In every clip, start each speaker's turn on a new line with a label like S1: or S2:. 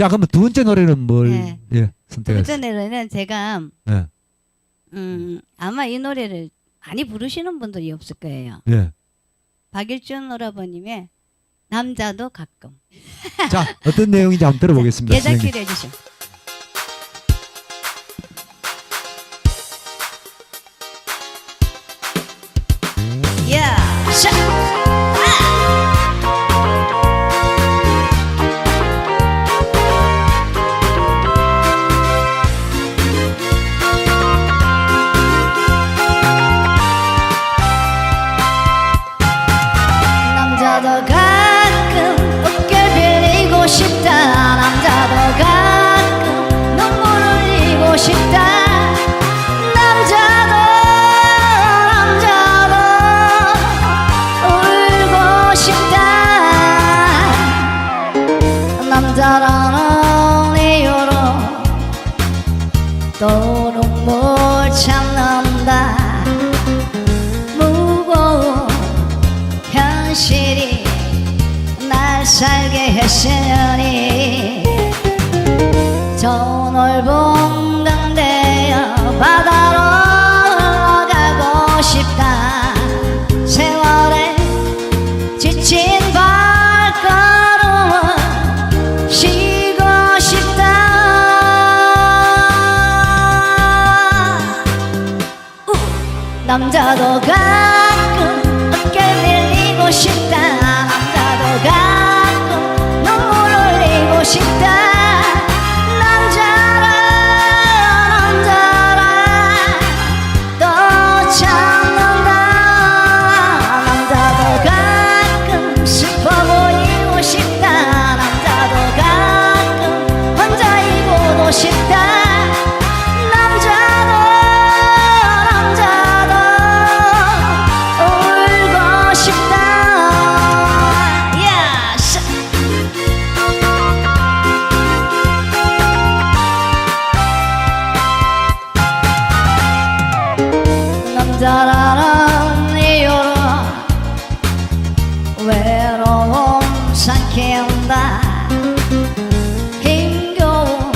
S1: 자, 그러면 두 번째 노래는 뭘
S2: 네.
S1: 예,
S2: 두
S1: 선택했어요?
S2: 번째 노래는 제가
S1: 예.
S2: 음, 아마 이 노래를 많이 부르시는 분들이 없을 거예요.
S1: 예.
S2: 박일준 오라버님의 남자도 가끔
S1: 자, 어떤 내용인지 한번 들어보겠습니다. 선생님.
S2: 예자키를 해주시오. 야, 샤. 남자도 가끔 어깨 빌리고 싶다. 남자도 가끔 눈물 흘리고 싶다. 남자도 남자도 울고 싶다. 남자라는 이유로 또 했으니 저 넓은 강대여 바다로 흘러가고 싶다 세월에 지친 발걸음을 쉬고 싶다 우! 남자도 가 남자라는 이유로 외로움 삼킨다. 힘겨운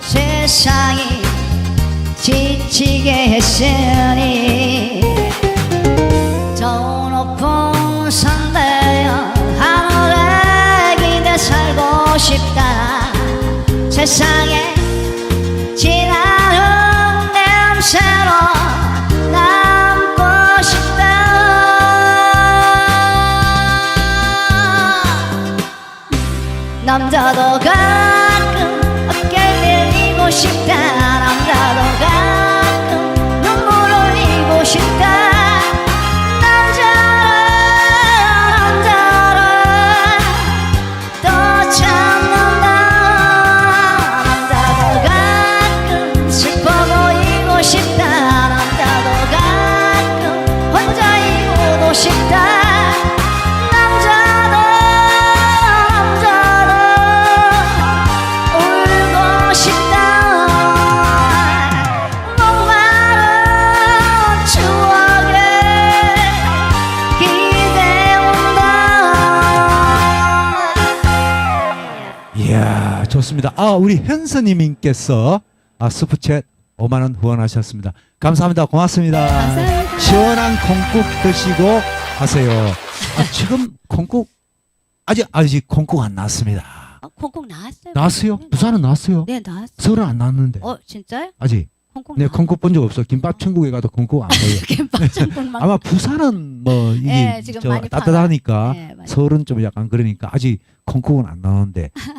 S2: 세상이 지치게 했으니 세상 남자도 가
S1: 좋습니다. 아, 우리 현서님께서 아, 스프챗 5만 원 후원하셨습니다. 감사합니다. 고맙습니다.
S2: 감사합니다.
S1: 시원한 콩국 드시고 하세요. 아, 지금 콩국 아직 아직 콩국 안 나왔습니다.
S2: 어, 콩콩 나왔어요.
S1: 나왔어요?
S2: 네,
S1: 부산은 나왔어요?
S2: 네 나왔어.
S1: 서울은 안 나왔는데
S2: 어 진짜요?
S1: 아직.
S2: 콩콩
S1: 네,
S2: 나왔-
S1: 콩국 본 적 없어. 김밥 천국에 가도 콩국 안 보여.
S2: 김밥 전국만.
S1: 아마 부산은 뭐 이게
S2: 네, 지금
S1: 저
S2: 많이
S1: 따뜻하니까.
S2: 네,
S1: 서울은 좀 약간 그러니까 아직 콩국은 안 나오는데